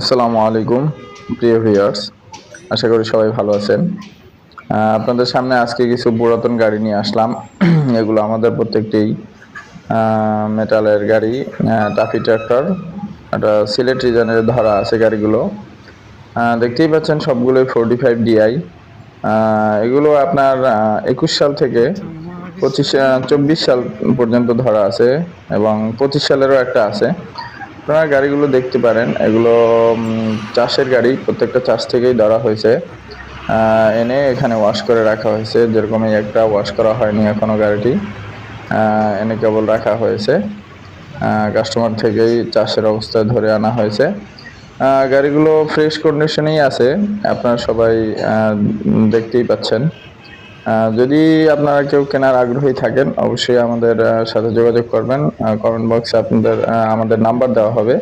আসসালামু আলাইকুম, প্রিয় ভিউয়ার্স। আশা করি সবাই ভালো আছেন। আপনাদের সামনে আজকে কিছু পুরাতন গাড়ি নিয়ে আসলাম। এগুলো আমাদের প্রত্যেকটি মেটালের গাড়ি টাফি ট্র্যাক্টর এটা সিলেট রিজনের ধরা আছে গাড়িগুলো। দেখতেই পাচ্ছেন সবগুলোই ফোরটি ফাইভ ডিআই এগুলো আপনার একুশ সাল থেকে পঁচিশ চব্বিশ সাল পর্যন্ত ধরা আছে এবং পঁচিশ সালেরও একটা আছে। আপনারা গাড়িগুলো দেখতে পারেন। এগুলো চাষের গাড়ি, প্রত্যেকটা চাষ থেকেই ধরা হয়েছে। এনে এখানে ওয়াশ করে রাখা হয়েছে। যেরকম এই একটা ওয়াশ করা হয়নি এখনও গাড়িটি। এনে কেবল রাখা হয়েছে। কাস্টমার থেকেই চাষের অবস্থায় ধরে আনা হয়েছে। গাড়িগুলো ফ্রেশ কন্ডিশনেই আছে। আপনারা সবাই দেখতেই পাচ্ছেন। যদি আপনারা কেউ কেনার আগ্রহী থাকেন, অবশ্যই আমাদের সাথে যোগাযোগ করবেন। কমেন্ট বক্সে আপনাদের আমাদের নাম্বার দেওয়া হবে।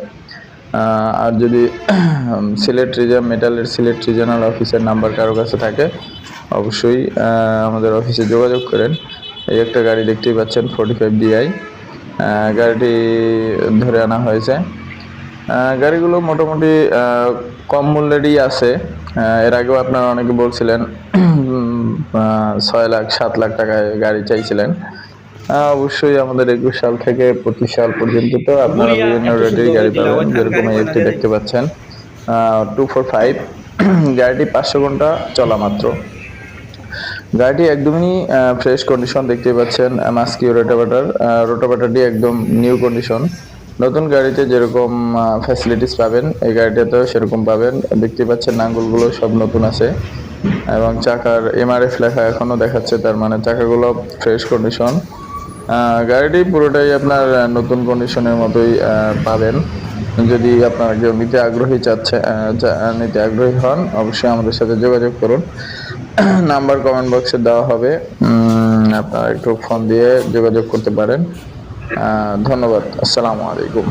আর যদি সিলেট রিজন মেটালের সিলেট রিজনাল অফিসের নাম্বার কারও কাছে থাকে, অবশ্যই আমাদের অফিসে যোগাযোগ করেন। এই একটা গাড়ি দেখতেই পাচ্ছেন ফোর্টি ফাইভ ডিআই গাড়িটি ধরে আনা হয়েছে। গাড়িগুলো মোটামুটি কম মূল্যেরই আছে। এর আগেও আপনারা অনেকে বলছিলেন ছয় লাখ সাত লাখ টাকায় গাড়ি চাইছিলেন। অবশ্যই আমাদের একুশ সাল থেকে পঁচিশ সাল পর্যন্ত তো আপনারা বিভিন্ন রেটেরই গাড়ি পাবেন যেরকম এই একটি দেখতে পাচ্ছেন। টু ফোর ফাইভ গাড়িটি পাঁচশো ঘণ্টা চলা মাত্র। গাড়িটি একদমই ফ্রেশ কন্ডিশন দেখতে পাচ্ছেন মাস্কিও রোটাভেটার রোটাভেটারটি একদম নিউ কন্ডিশন নতুন গাড়িতে যেরকম ফ্যাসিলিটিস পাবেন এই গাড়িটাতেও সেরকম পাবেন। দেখতে পাচ্ছেন নাঙ্গলগুলো সব নতুন আছে। এবং চাকার এমআরএফ লেখা এখনও দেখাচ্ছে, তার মানে চাকাগুলো ফ্রেশ কন্ডিশন গাড়িটি পুরোটাই আপনার নতুন কন্ডিশনের মতোই পাবেন। যদি আপনারা কেউ নিতে আগ্রহী চাচ্ছে নিতে আগ্রহী হন, অবশ্যই আমাদের সাথে যোগাযোগ করুন। নাম্বার কমেন্ট বক্সে দেওয়া হবে। আপনারা একটু ফোন দিয়ে যোগাযোগ করতে পারেন। ধন্যবাদ। আসসালামু আলাইকুম।